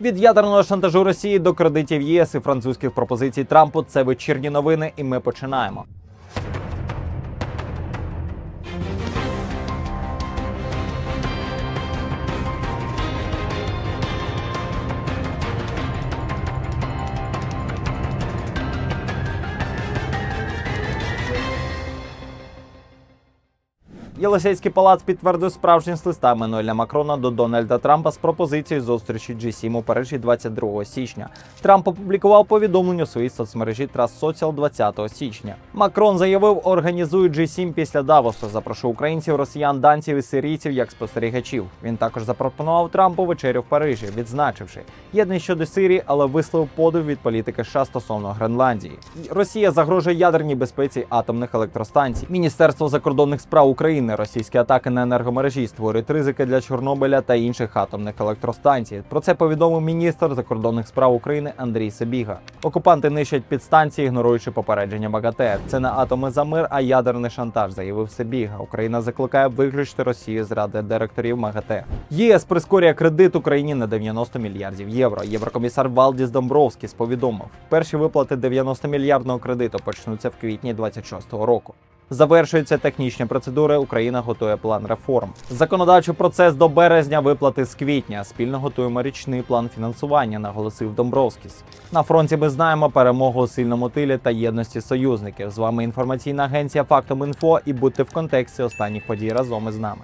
Від ядерного шантажу Росії до кредитів ЄС і французьких пропозицій Трампу це вечірні новини, і ми починаємо. Єлисейський палац підтвердив справжність листа Еммануеля Макрона до Дональда Трампа з пропозицією зустрічі G7 у Парижі 22 січня. Трамп опублікував повідомлення у своїй соцмережі Trust Social 20 січня. Макрон заявив, організують G7 після Давосу. Запрошу українців, росіян, данців і сирійців як спостерігачів. Він також запропонував Трампу вечерю в Парижі, відзначивши єдність щодо Сирії, але висловив подив від політики США стосовно Гренландії. Росія загрожує ядерній безпеці атомних електростанцій. Міністерство закордонних справ України російські атаки на енергомережі створюють ризики для Чорнобиля та інших атомних електростанцій. Про це повідомив міністр закордонних справ України Андрій Сабіга. Окупанти нищать підстанції, ігноруючи попередження МАГАТЕ. Це не атоми за мир, а ядерний шантаж, заявив Сабіга. Україна закликає виключити Росію з ради директорів МАГАТЕ. ЄС прискорює кредит Україні на 90 мільярдів євро. Єврокомісар Валдіс Домбровськіс повідомив, перші виплати 90 мільярдного кредиту почнуться в квітні 26-го року. Завершуються технічні процедури. Україна готує план реформ. Законодавчий процес до березня виплати з квітня. Спільно готуємо річний план фінансування, наголосив Домбровськіс. На фронті ми знаємо перемогу у сильному тилі та єдності союзників. З вами інформаційна агенція Фактом Інфо і будьте в контексті останніх подій разом із нами.